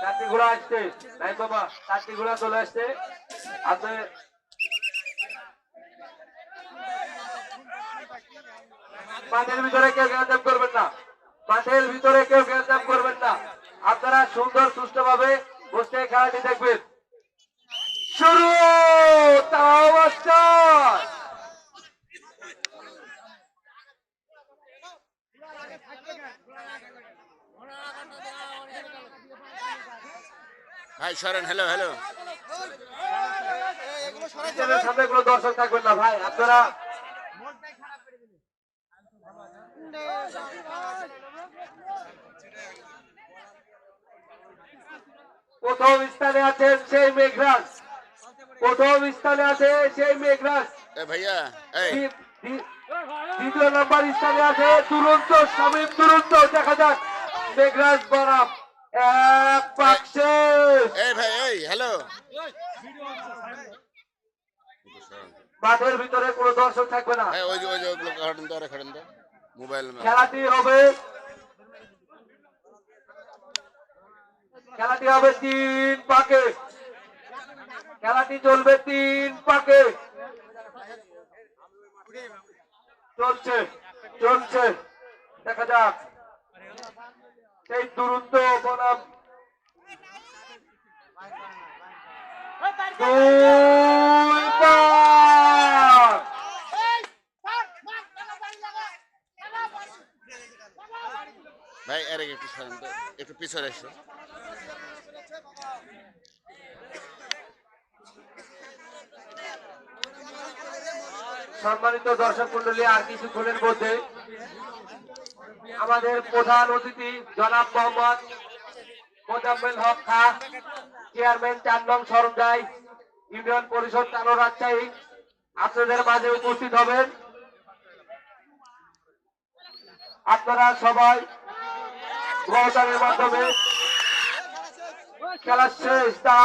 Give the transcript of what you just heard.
চারটি ঘোড়া আসছে বাবা চারটি ঘোড়া চলে আসছে। ভিতরে কেউ গ্যাঞ্জাম করবেন না। মাঠের ভিতরে কেউ গ্যাঞ্জাম করবেন না। আপনারা সুন্দর সুস্থ ভাবে বসে খেলাটি দেখবেন। শুরু! তাও ভাই সরেন হ্যালো হ্যালো সামনে কোনো দর্শক থাকবেন না ভাই আপনারা প্রথম স্থানে আছেন সেই মেঘরাজ। প্রথম স্থানে আছে সেই মেঘরাজ। ভাইয়া দ্বিতীয় নাম্বার স্থানে আছে তুরন্ত শামীম তুরন্ত দেখা যাক। মেঘরাজ বরাম এক এই ভাই এই হ্যালো। মাঠের ভিতরে কোনো দর্শক থাকবে না। ভাই ওই যে ওই যে ওগুলো খাটেন তো আরে তো মোবাইল খেলাটি হবে খেলাটি হবে তিন পাকে। খেলাটি চলবে তিন পাকে। চলছে চলছে। দেখা যাক। সেই দুরন্ত বনাম। ভাই আরে একটু একটু পিছনে এসো সম্মানিত দর্শক মন্ডলী আর কিছুক্ষণের মধ্যে আমাদের প্রধান অতিথি জনাব মোহাম্মদ মোজাম্মেল হক খা, চেয়ারম্যান চার নং সরঞ্জাই ইউনিয়ন পরিষদ কালো রাজশাহী। আপনাদের মাঝে উপস্থিত হবেন। আপনারা সবাই গৌতানের মাধ্যমে খেলা শেষ দা